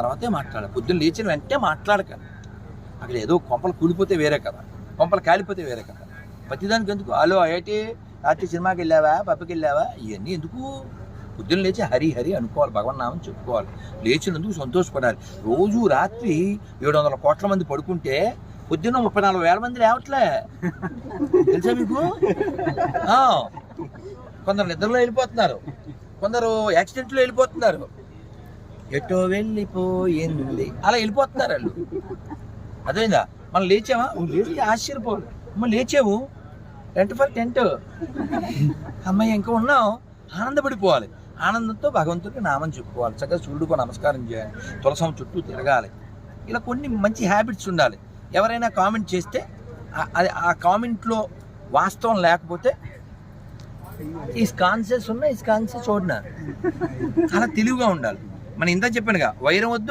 తర్వాతే మాట్లాడాలి. పొద్దున్న లేచిన వెంటనే మాట్లాడకండి అక్కడ ఏదో కొంపలు కూలిపోతే వేరే కదా కొంపలు కాలిపోతే వేరే కదా ప్రతిదానికి ఎందుకు? హలో ఏంటి రాత్రి సినిమాకి వెళ్ళావా? పప్పకి వెళ్ళావా? ఇవన్నీ ఎందుకు? పొద్దున్న లేచి హరి హరి అనుకోవాలి. భగవన్ నామం చెప్పుకోవాలి. లేచినందుకు సంతోషపడాలి. రోజు రాత్రి ఏడు వందల కోట్ల మంది పడుకుంటే పొద్దున్న ముప్పై నాలుగు వేల మంది లేవట్లే. తెలుసా మీకు? ఆ, కొందరు నిద్రలో వెళ్ళిపోతున్నారు. కొందరు యాక్సిడెంట్లో వెళ్ళిపోతున్నారు. ఎటో వెళ్ళిపోయింది అలా వెళ్ళిపోతున్నారు వాళ్ళు. అదేందా మనం లేచామా? లేచి ఆశ్చర్యపోవాలి. మనం లేచాము. Tent for tent. అమ్మాయి ఇంకా ఉన్నాం ఆనందపడిపోవాలి. ఆనందంతో భగవంతుడికి నామం చెప్పుకోవాలి. చక్కగా సూర్యుడికి నమస్కారం చేయాలి. తులసం చుట్టూ తిరగాలి. ఇలా కొన్ని మంచి హ్యాబిట్స్ ఉండాలి. ఎవరైనా కామెంట్ చేస్తే అది ఆ కామెంట్లో వాస్తవం లేకపోతే ఈ కాన్సెస్ ఉన్నా ఈ కాన్సెస్ చూడనా? చాలా తెలివిగా ఉండాలి. మనం ఇంత చెప్పానుగా వైరం వద్దు